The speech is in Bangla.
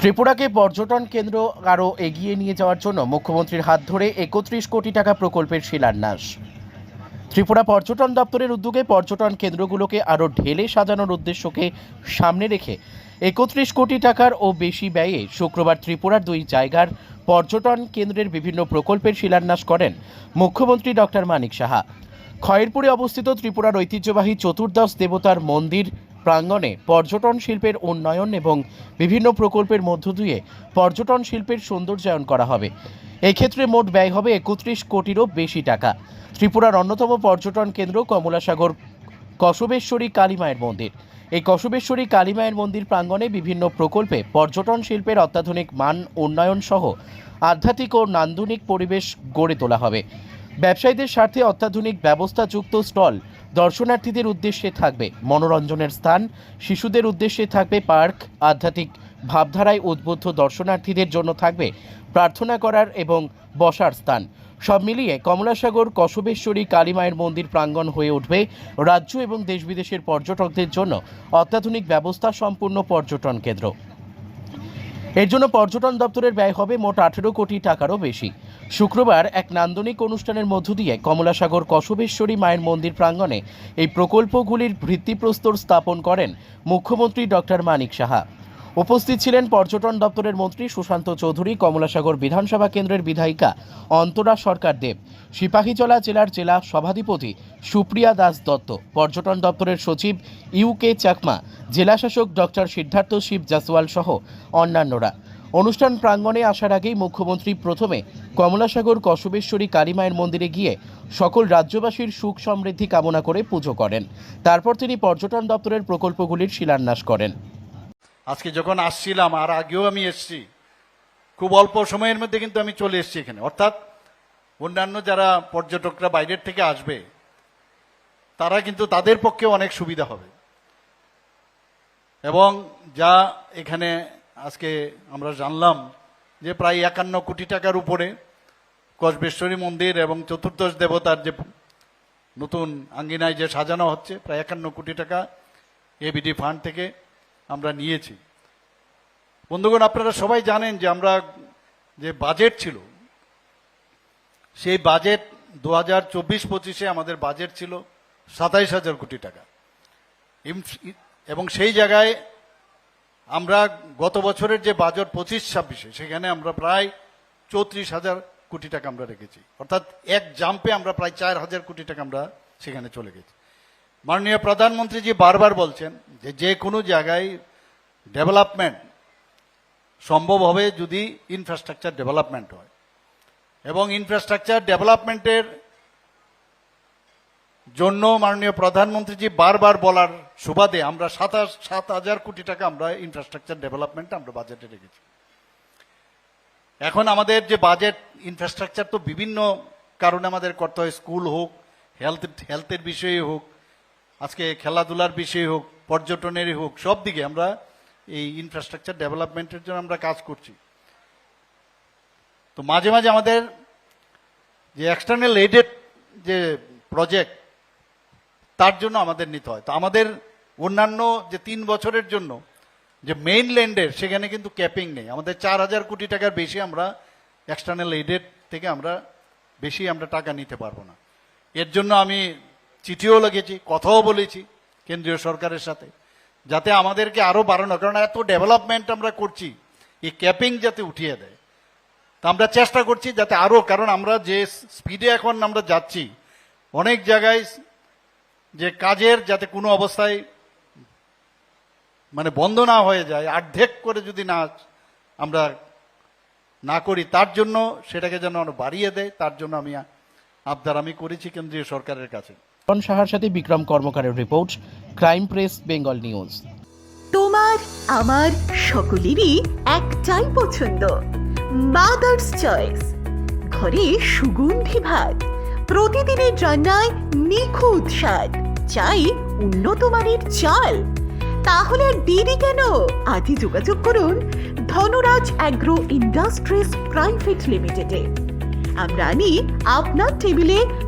ত্রিপুরাকে পর্যটন কেন্দ্র আরও এগিয়ে নিয়ে যাওয়ার জন্য মুখ্যমন্ত্রীর হাত ধরে একত্রিশ কোটি টাকা প্রকল্পের শিলান্যাস। ত্রিপুরা পর্যটন দপ্তরের উদ্যোগে পর্যটন কেন্দ্রগুলোকে আরও ঢেলে সাজানোর উদ্দেশ্যকে সামনে রেখে একত্রিশ কোটি টাকার ও বেশি ব্যয়ে শুক্রবার ত্রিপুরার দুই জায়গার পর্যটন কেন্দ্রের বিভিন্ন প্রকল্পের শিলান্যাস করেন মুখ্যমন্ত্রী ডক্টর মানিক সাহা। খয়েরপুরে অবস্থিত ত্রিপুরার ঐতিহ্যবাহী চতুর্দশ দেবতার মন্দির প্রাঙ্গণে পর্যটন শিল্পের উন্নয়ন এবং বিভিন্ন প্রকল্পের মধ্য দিয়ে পর্যটন শিল্পের সৌন্দর্যায়ন করা হবে। এক্ষেত্রে মোট ব্যয় হবে একত্রিশ কোটিরও বেশি টাকা। ত্রিপুরার অন্যতম পর্যটন কেন্দ্র কমলাসাগর কসবেশ্বরী কালীমায়ের মন্দির। এই কসবেশ্বরী কালীমায়ের মন্দির প্রাঙ্গণে বিভিন্ন প্রকল্পে পর্যটন শিল্পের অত্যাধুনিক মান উন্নয়ন সহ আধ্যাত্মিক ও নান্দনিক পরিবেশ গড়ে তোলা হবে। ব্যবসায়ীদের স্বার্থে অত্যাধুনিক ব্যবস্থাযুক্ত স্টল দর্শনার্থীদের উদ্দেশ্যে থাকবে। মনোরঞ্জনের স্থান, শিশুদের উদ্দেশ্যে থাকবে পার্ক, আধ্যাত্মিক ভাবধারায় উদ্বুদ্ধ দর্শনার্থীদের জন্য থাকবে প্রার্থনা করার এবং বসার স্থান। সব মিলিয়ে কমলাসাগর, কসবেশ্বরী, কালীমায়ের মন্দির প্রাঙ্গণ হয়ে উঠবে রাজ্য এবং দেশ বিদেশের পর্যটকদের জন্য অত্যাধুনিক ব্যবস্থা সম্পূর্ণ পর্যটন কেন্দ্র। এর জন্য পর্যটন দপ্তরের ব্যয় হবে মোট আঠেরো কোটি টাকারও বেশি। শুক্রবার এক নান্দনিক অনুষ্ঠানের মধ্য দিয়ে কমলাসাগর কসবেশ্বরী মায়ের মন্দির প্রাঙ্গণে এই প্রকল্পগুলির ভিত্তিপ্রস্তর স্থাপন করেন মুখ্যমন্ত্রী ডক্টর মানিক সাহা। উপস্থিত ছিলেন পর্যটন দপ্তরের মন্ত্রী সুশান্ত চৌধুরী, কমলাসাগর বিধানসভা কেন্দ্রের বিধায়িকা অন্তরা সরকার দেব, সিপাহীজলা জেলার জেলা সভাধিপতি সুপ্রিয়া দাস দত্ত, পর্যটন দপ্তরের সচিব ইউকে চাকমা জেলাশাসক ডক্টর সিদ্ধার্থ শিব জাসওয়াল সহ অন্যান্যরা। অনুষ্ঠান প্রাঙ্গণে আসার আগেই মুখ্যমন্ত্রী প্রথমে কমলাসাগর কসবেশ্বরী কালীমায়ের মন্দিরে গিয়ে সকল রাজ্যবাসীর সুখ সমৃদ্ধি কামনা করে পুজো করেন। তারপর তিনি পর্যটন দপ্তরের প্রকল্পগুলির শিলান্যাস করেন। আজকে যখন আসছিলাম, আর আগেও আমি এসছি, খুব অল্প সময়ের মধ্যে কিন্তু আমি চলে এসেছি এখানে। অর্থাৎ অন্যান্য যারা পর্যটকরা বাইরের থেকে আসবে, তারা কিন্তু তাদের পক্ষে অনেক সুবিধা হবে। এবং যা এখানে আজকে আমরা জানলাম যে প্রায় একান্ন কোটি টাকার উপরে কসবেশ্বরী মন্দির এবং চতুর্দশ দেবতার যে নতুন আঙ্গিনায় যে সাজানো হচ্ছে, প্রায় একান্ন কোটি টাকা এবিডি ফান্ড থেকে আমরা নিয়েছি। বন্ধুগণ, আপনারা সবাই জানেন যে আমরা যে বাজেট ছিল, সেই বাজেট দু হাজার চব্বিশ পঁচিশে আমাদের বাজেট ছিল সাতাইশ হাজার কোটি টাকা। এবং সেই জায়গায় আমরা গত বছরের যে বাজেট পঁচিশ ছাব্বিশে, সেখানে আমরা প্রায় চৌত্রিশ হাজার কোটি টাকা আমরা রেখেছি। অর্থাৎ এক জাম্পে আমরা প্রায় চার হাজার কোটি টাকা আমরা সেখানে চলে গেছি। মাননীয় প্রধানমন্ত্রীজি বারবার বলছেন যে যে কোনো জায়গায় ডেভেলপমেন্ট সম্ভব হবে যদি ইনফ্রাস্ট্রাকচার ডেভেলপমেন্ট হয়। এবং ইনফ্রাস্ট্রাকচার ডেভেলপমেন্টের জন্য মাননীয় প্রধানমন্ত্রীজি বারবার বলার সুবাদে আমরা সাতাশ, সাত হাজার কোটি টাকা আমরা ইনফ্রাস্ট্রাকচার ডেভেলপমেন্ট আমরা বাজেটে রেখেছি। এখন আমাদের যে বাজেট ইনফ্রাস্ট্রাকচার তো বিভিন্ন কারণে আমাদের করতে হয় স্কুল হোক হেলথ হেলথের বিষয়ে হোক আজকে খেলাধুলার বিষয়ে হোক, পর্যটনেরই হোক, সব দিকে আমরা এই ইনফ্রাস্ট্রাকচার ডেভেলপমেন্টের জন্য আমরা কাজ করছি। তো মাঝে মাঝে আমাদের যে এক্সটার্নাল এডেড যে প্রজেক্ট তার জন্য আমাদের নিতে হয়। তো আমাদের অন্যান্য যে তিন বছরের জন্য যে মেইন ল্যান্ডের সেখানে কিন্তু ক্যাপিং নেই। আমাদের চার হাজার কোটি টাকার বেশি আমরা এক্সটার্নাল এডেড থেকে আমরা বেশি আমরা টাকা নিতে পারব না। এর জন্য আমি চিঠিও লিখেছি, কথাও বলেছি কেন্দ্রীয় সরকারের সাথে, যাতে আমাদেরকে আরও বাড়ানো, কারণ এত ডেভেলপমেন্ট আমরা করছি, এই ক্যাপিং যাতে উঠিয়ে দেয়। তা আমরা চেষ্টা করছি যাতে আরও, কারণ আমরা যে স্পিডে এখন আমরা যাচ্ছি, অনেক জায়গায় যে কাজের যাতে কোনো অবস্থায় মানে বন্ধ না হয়ে যায় আর্ধেক করে যদি না আমরা না করি, তার জন্য সেটাকে যেন বাড়িয়ে দেয়, তার জন্য আমি আবদার আমি করেছি কেন্দ্রীয় সরকারের কাছে। সাহার সাথে বিক্রম কর্মকারের report, crime press, Bengal news. তোমার, আমার সকলেরই একটাই পছন্দ মাদার্স চয়েস ঘরে সুগন্ধি ভাত, প্রতিদিনের রান্নায় নিখুঁত স্বাদ, চাই উন্নত মানের চাল। তাহলে আর দেরি কেন? আজই যোগাযোগ করুন ধনরাজ অ্যাগ্রো ইন্ডাস্ট্রিজ প্রাইভেট লিমিটেডে। আমরা আনি আপনার টেবিলে